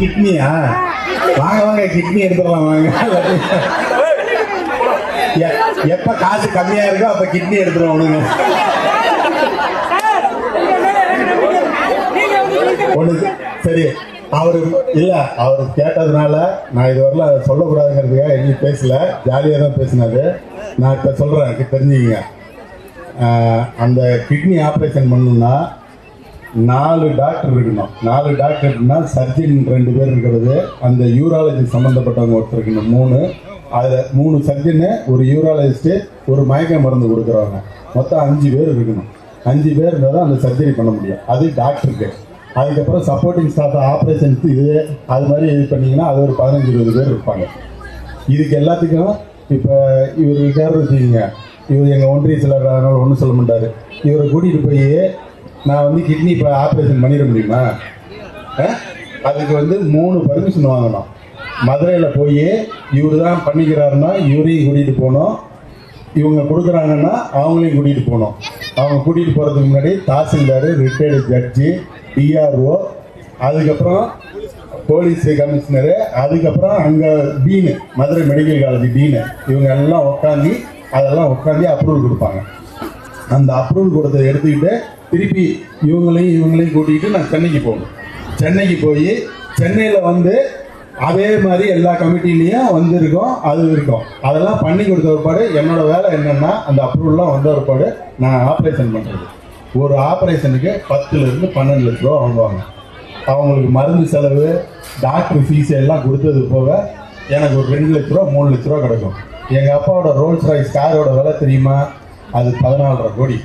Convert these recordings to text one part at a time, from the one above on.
கிட்னியா? வாங்க வாங்க கிட்னி எடுத்துடலாம் வாங்க. எப்ப காசு கம்மியா இருக்கோ அப்ப கிட்னி எடுத்துருவோம் உனக்கு ஒண்ணு சரி அவரு இல்ல அவர் கேட்டதுனால நான் இது சொல்லக்கூடாதுங்கிறதுக்காக எங்கேயும் பேசல. ஜாலியா தான் பேசினாரு. நான் இப்ப சொல்றேன் எனக்கு தெரிஞ்சுக்கங்க அந்த கிட்னி ஆபரேஷன் பண்ணணும்னா நாலு டாக்டர் இருக்கணும். நாலு டாக்டர்னா சர்ஜன் ரெண்டு பேர் இருக்கிறது. அந்த யூராலஜி சம்மந்தப்பட்டவங்க ஒருத்தர் இருக்கணும். மூணு. அதில் மூணு சர்ஜனு ஒரு யூராலஜிஸ்ட்டு ஒரு மயக்க மருந்து கொடுக்குறவங்க. மொத்தம் அஞ்சு பேர் இருக்கணும். அஞ்சு பேர் இருந்தால் தான் அந்த சர்ஜரி பண்ண முடியும். அது டாக்டருக்கு அதுக்கப்புறம் சப்போர்ட்டிங் ஸ்டாஃப் ஆப்ரேஷன்ஸ் இது அது மாதிரி இது பண்ணீங்கன்னா அது ஒரு பதினஞ்சு இருபது பேர் இருப்பாங்க. இதுக்கு எல்லாத்துக்கும் இப்போ இவர் இருக்காரு வச்சுக்கோங்க இவர் எங்கள் ஒன்றிய சிலர் ஒன்றும் சொல்ல மாட்டார். இவரை கூட்டிகிட்டு போய் நான் வந்து கிட்னி இப்போ ஆப்ரேஷன் பண்ணிட முடியுமா? அதுக்கு வந்து மூணு பர்மிஷன் வாங்கணும். மதுரையில் போய் இவர் தான் பண்ணிக்கிறாருன்னா இவரையும் கூட்டிகிட்டு போகணும். இவங்க கொடுக்குறாங்கன்னா அவங்களையும் கூட்டிகிட்டு போகணும். அவங்க கூட்டிகிட்டு போகிறதுக்கு முன்னாடி தாசில்தார் ரிட்டையர்டு ஜட்ஜி டிஆர்ஓ அதுக்கப்புறம் போலீஸ் கமிஷனரு அதுக்கப்புறம் அங்கே dean Madurai medical college dean இவங்க எல்லாம் உட்காந்து அதெல்லாம் உட்காந்து அப்ரூவல் கொடுப்பாங்க. அந்த அப்ரூவல் கொடுத்ததை எடுத்துக்கிட்டு திருப்பி இவங்களையும் இவங்களையும் கூட்டிகிட்டு நான் சென்னைக்கு போகணும். சென்னைக்கு போய் சென்னையில் வந்து அதே மாதிரி எல்லா கமிட்டிலையும் வந்திருக்கோம் அது இருக்கும். அதெல்லாம் பண்ணி கொடுத்த ஒருபாடு என்னோட வேலை என்னென்னா அந்த அப்ரூவல்லாம் வந்த ஒருபாடு நான் ஆப்ரேஷன் பண்ணுறது ஒரு ஆப்ரேஷனுக்கு பத்துலேருந்து பன்னெண்டு லட்ச ரூபா வாங்குவாங்க. அவங்களுக்கு மருந்து செலவு டாக்டர் ஃபீஸ் எல்லாம் கொடுத்தது போக எனக்கு ஒரு ரெண்டு லட்ச ரூபா மூணு லட்ச ரூபா கிடைக்கும். எங்கள் அப்பாவோட ரோல்ஸ் ராய்ஸ் காரோட விலை தெரியுமா? அது பதினாலரை கோடி.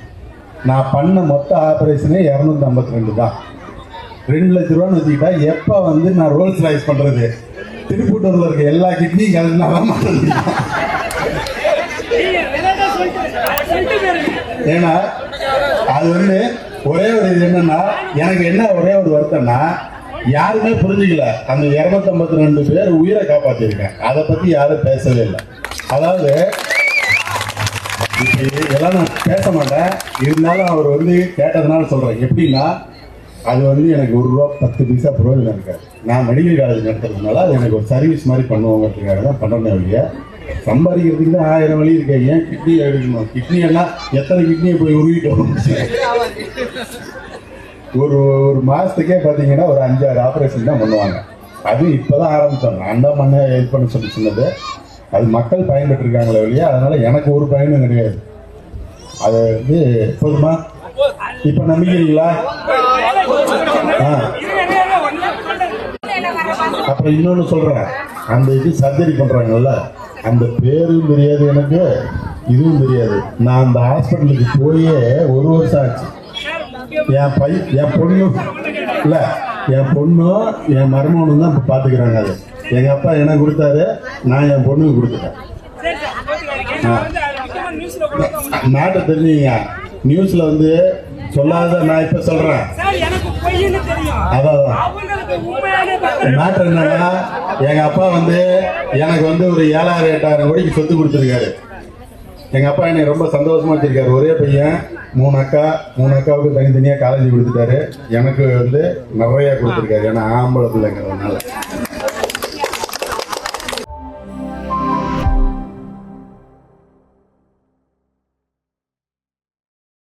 நான் பண்ண மொத்த ஆப்ரேஷனே இரநூத்தி ஐம்பத்தி ரெண்டு தான் ரெண்டு லட்ச ரூபான்னு வச்சுக்கிட்டா எப்போ வந்து நான் ரோல்ஸ் ரைஸ் பண்ணுறது திருப்பூட்டூரில் இருக்க எல்லா கிட்னியும் கலந்து ஏன்னா அது வந்து ஒரே ஒரு இது என்னன்னா எனக்கு என்ன ஒரே ஒரு வருத்தம்னா யாருமே புரிஞ்சுக்கல. அந்த இரநூத்தம்பத்தி ரெண்டு பேர் உயிரை காப்பாற்றிருக்கேன் அதை பற்றி யாரும் பேசவே இல்லை. அதாவது இதெல்லாம் நான் பேச மாட்டேன். இருந்தாலும் அவர் வந்து கேட்டதுனால சொல்கிறேன் எப்படின்னா அது வந்து எனக்கு ஒரு ரூபா பத்து பைசா பிரயோஜனம் இருக்காது நான் மெடிக்கல் காலேஜ் நடத்துறதுனால அது எனக்கு ஒரு சர்வீஸ் மாதிரி பண்ணுவோங்கிறதுக்காக தான் பண்ணணும் இல்லையா சம்பாதிக்கிறதுக்கு தான் ஆயிரம் வழி இருக்கு. ஏன் கிட்னி எடுக்கணும்? கிட்னி எல்லாம் எத்தனை கிட்னியை போய் உருவிட்டோம் ஒரு ஒரு மாதத்துக்கே பார்த்தீங்கன்னா ஒரு அஞ்சாறு ஆப்ரேஷன் தான் பண்ணுவாங்க. அது இப்போதான் ஆரம்பித்தோம் நான் தான் பண்ண ஹெல்ப் பண்ண சொல்லி சொன்னது. அது மக்கள் பயன்பெற்றிருக்காங்களே இல்லையா அதனால எனக்கு ஒரு பயனும் கிடையாது. அது வந்து போதுமா? இப்போ நம்பிக்கிறீங்களா? ஆ. அப்புறம் இன்னொன்று சொல்கிறேன் அந்த இது சர்ஜரி பண்ணுறாங்கல்ல அந்த பேரும் தெரியாது எனக்கு இதுவும் தெரியாது. நான் அந்த ஹாஸ்பிட்டலுக்கு போயே ஒரு வருஷம் ஆச்சு. என் பை என் பொண்ணு இல்லை என் பொண்ணும் என் மருமகனும் தான் இப்போ பார்த்துக்கிறாங்க அது. எங்கள் அப்பா எனக்கு கொடுத்தாரு? நான் என் பொண்ணுக்கு கொடுத்துட்டேன். நாட்டை தெரிஞ்சுங்க. நியூஸில் வந்து சொல்லாத நான் இப்போ சொல்கிறேன் அதான் அதான். மேட்டர் என்னன்னா எங்க அப்பா வந்து எனக்கு வந்து ஒரு ஏழாயிரம் எட்டாயிரம் கோடிக்கு சொத்து கொடுத்துருக்காரு. எங்க அப்பா என்னை ரொம்ப சந்தோஷமா வச்சிருக்காரு. ஒரே பையன் மூணு அக்கா மூணு அக்காவுக்கு தனித்தனியா காலேஜ் கொடுத்துட்டாரு. எனக்கு வந்து நிறைய கொடுத்துருக்காரு. ஏன்னா ஆம்பளை பிள்ளைங்கிறதுனால.